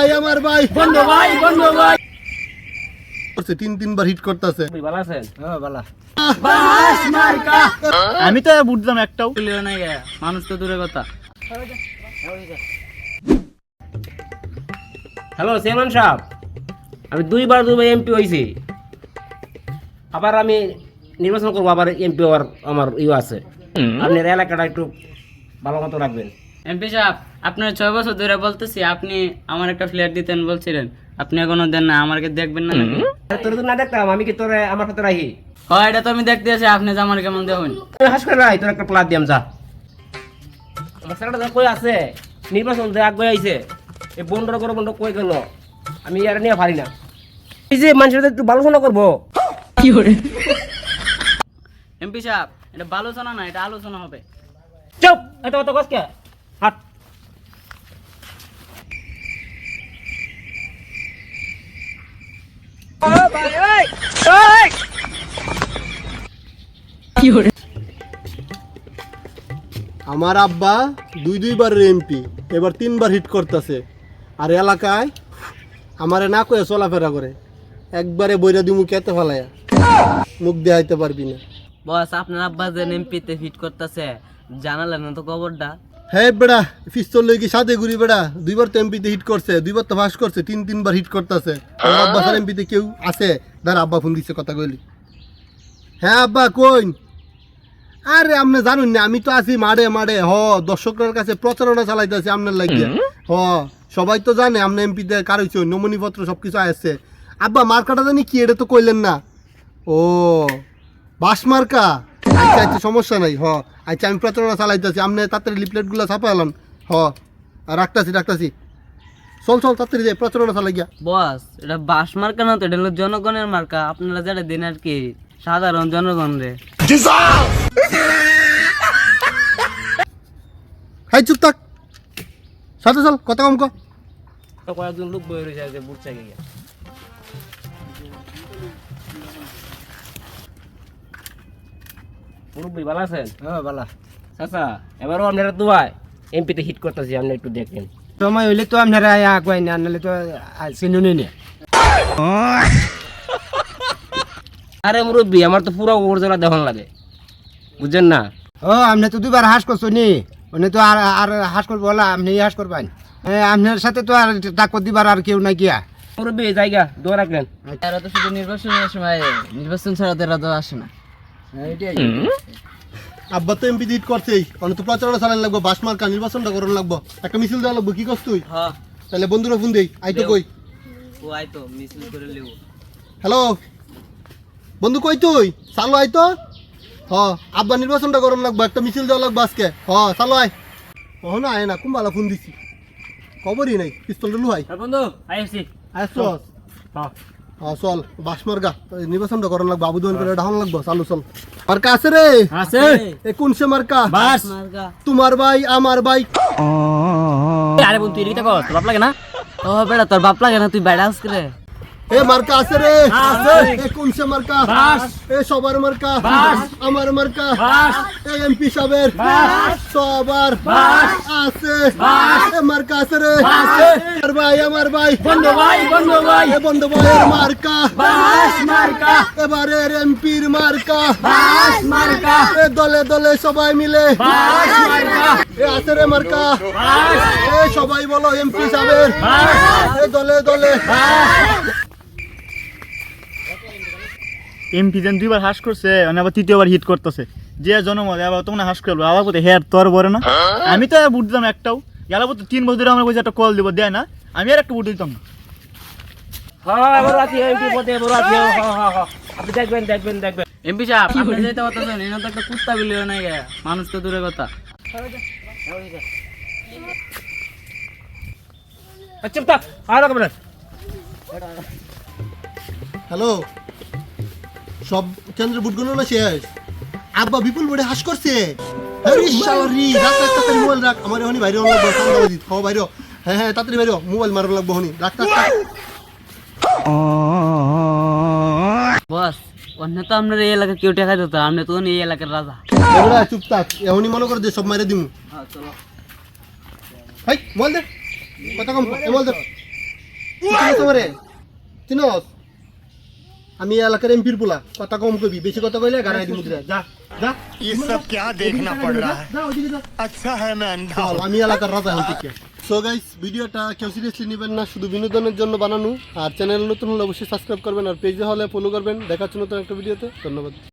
ভাই আমার ভাই। বন্ধ ভাই বন্ধ ভাই। করছে তিন তিনবার হিট করতেছে। ভালো আছেন? হ্যাঁ আমি তো বুঝলাম একটাও। মানুষ তো দূরে কথা। হ্যালো সেমান সাহেব। আমি দুইবার দুইবার এমপি হয়েছি আবার আমি নির্বাচন করব আবার এমপি হওয়ার আমার ইয়ে আছে। আপনার এলাকাটা একটু ভালো মতো রাখবেন। এমপি সাহেব আপনার ছয় বছর ধরে বলতেছি আপনি আমার একটা ফ্ল্যাট দিতেন বলছিলেন। আপনি এখনও দেন না আমাকে দেখবেন না তোর তো না দেখতাম আমি কি তোরে আমার সাথে রাখি? হয় এটা তো আমি দেখতে আছি আপনি যে আমার কেমন দেখুন। হাস করে রাই তোর একটা প্লাট দিয়াম যা। কই আছে নির্বাচন যে আগ আইছে এই বন্ডর করে বন্ড কই গেল? আমি আর নিয়ে পারি না। এই যে মানুষের একটু আলোচনা করব। এমপি সাহেব এটা আলোচনা না এটা আলোচনা হবে। চুপ! এত অত কষ্ট হাট আমার আব্বা দুই দুইবার এমপি এবার তিনবার হিট করতেছে। আর এলাকায় আমারে না কয়ে চলাফেরা করে। একবারে বইরা দিমু কেতে ফেলায়া। মুখ দেখাইতে পারবি না। বস আপনার আব্বা যে এমপিতে ফিট করতেছে জানালেন না তো খবরটা? হ্যাঁ বেড়া পিস্তল লই কি সাথে ঘুরি বেড়া? দুইবার তো এমপিতে হিট করছে দুইবার তো ফাঁস করছে তিন তিনবার হিট করতেছে। আব্বা স্যার এমপিতে কেউ আছে? দাঁড়া আব্বা ফোন দিচ্ছে কথা কইলি। হ্যাঁ আব্বা কই আরে আপনি জানুন না আমি তো আছি মারে মারে হ দর্শকদের কাছে প্রচারণা চালাইতেছি আপনার লাগিয়ে। হ সবাই তো জানে আপনি এমপিতে কার হইছে নমনিপত্র সব কিছু আসছে আব্বা মার্কাটা জানি কি এটা তো কইলেন না। ও বাস মার্কা? আচ্ছা আচ্ছা সমস্যা নাই হ। আচ্ছা আমি প্রচারণা চালাইতেছি। আপনি তাড়াতাড়ি লিফলেটগুলো ছাপা এলাম হ রাখতাছি রাখতাছি। চল চল তাড়াতাড়ি যাই প্রচারণা চালাই গিয়া বস এটা বাস মার্কা না তো এটা হলো জনগণের মার্কা। আপনারা যেটা দিন আর কি সাধারণ জনগণ রে। হাই চুপ থাক। সাথে চল কথা কম কয়েকজন লোক বই রয়েছে যে বুঝছে গিয়ে। মুরব্বী ভালো আছেন? হ্যাঁ বালা চাচা এবারও আপনারা দুয়াই এমপিতে হিট করতেছি আপনি একটু দেখেন। সময় হইলে তো আপনারা আগুয়াই না নাহলে তো চিনুনি না আরে মুরব্বী আমার তো পুরো ওরজলা দেখন লাগে। বুঝছেন না? ও আপনি তো দুবার হাস করছ নি। উনি তো আর আর হাস করব বলা আপনি হাস করবেন। আপনার সাথে তো আর তাকত দিবার আর কেউ নাই গিয়া। মুরব্বী জায়গা দোয়া রাখলেন এরা তো শুধু নির্বাচনের সময় নির্বাচন ছাড়া তো এরা তো আসে না। আব্বা তো এমপি করছেই। অনেক তো প্রচারণা চালান লাগবো বাস মার্কা নির্বাচনটা করন লাগবো। একটা মিছিল দেওয়া লাগবো কি করছ তুই? হ্যাঁ। তাহলে বন্ধুরা ফোন দেই আই তো কই? ও আই তো মিছিল করে লিও হ্যালো? বন্ধু কই তুই? চালো আই তো। হ আব্বা নির্বাচনটা করন লাগবো একটা মিছিল দেওয়া লাগবো আজকে। হ চালো আয়। ও না আয় না কুম্বালা ফোন দিছি। খবরই নাই পিস্তলটা লুহাই। বন্ধু আইসি আসছ হ্যাঁ চল। বাস মার্গা নির্বাচনটা করন লাগবো আবু দোকান করে ডাহন লাগবো চালু চল। মার্কা আছে রে? আছে। এ কোনসে মার্কা? বাস। মার্কা তোমার ভাই আমার ভাই। আরে বন্ধু তুই এটা কর তোর বাপ লাগে না? ও বেড়া তোর বাপ লাগে না তুই বেড়া করে এ মার্কা আছে রে। এ কোনসে মার্কা। এ সবার মার্কা। আমার মার্কা। এ এমপি সাহেবের। সবার আছে। এ মার্কা আছে রে। আমার ভাই আমার ভাই। বন্ধ ভাই বন্ধ ভাই। এ বন্ধু ভাইয়ের মার্কা। মার্কা। এবারের এমপির মার্কা। মার্কা। এ দলে দলে সবাই মিলে। এ আছে রে মার্কা। এ সবাই বলো এমপি সাহেবের। এ দলে দলে। এমপি যেন দুইবার হাস করছে মানে আবার তৃতীয়বার হিট করতেছে। যে জনমত আবার তোমরা হাস করল আবার বলতে হেয়ার তোর বড় না? আমি তো বুট বুঝলাম একটাও। গেল বলতে তিন বছর ধরে আমরা বলছি একটা কল দিব দেয় না। আমি আর একটা বুট দিতাম না। হ্যাঁ হ্যাঁ হ্যাঁ হ্যাঁ দেখবেন দেখবেন দেখবেন। এমপি সাহেব আপনি যেতে পারতেছেন এনে তো একটা কুত্তা বিলিও নাই মানুষ তো দূরে কথা। আর হ্যালো সব কেন্দ্রের বুটগুলো না শেষ। আব্বা বিপুল বড়ে হাস করছে। আরে শালারি রাখ রাখ তাড়াতাড়ি মোবাইল রাখ। আমার হনি বাইরে খাও বাইরে। হ। হ্যাঁ হ্যাঁ তাড়াতাড়ি বাইরে। মোবাইল মারব লাগবো হনি। রাখ রাখ রাখ। বস অন্য তো আপনার এই এলাকা কেউ টেকা দিত আপনি তো এই এলাকার রাজা। চুপ থাক। এখনই মনে করে যে সব মারে দিমু। হ্যাঁ চলো। হাই মোবাইল দে। কথা কম। মোবাইল দে। আমারে? চিনস? আমি এই এলাকার এমপির পোলা কথা কম কবি বেশি কথা কইলে গাড়াই দিমু দিরা যা যা ये सब क्या देखना पड़ रहा है যা ওদিকে যা अच्छा है मैं अंधा চল, আমি এলাকার রাজা হতে কে সো গাইস ভিডিওটা কেউ সিরিয়াসলি নেবেন না শুধু বিনোদনের জন্য বানানো আর চ্যানেল নতুন হলে অবশ্যই সাবস্ক্রাইব করবেন আর পেজে হলে ফলো করবেন দেখার জন্য নতুন একটা ভিডিওতে ধন্যবাদ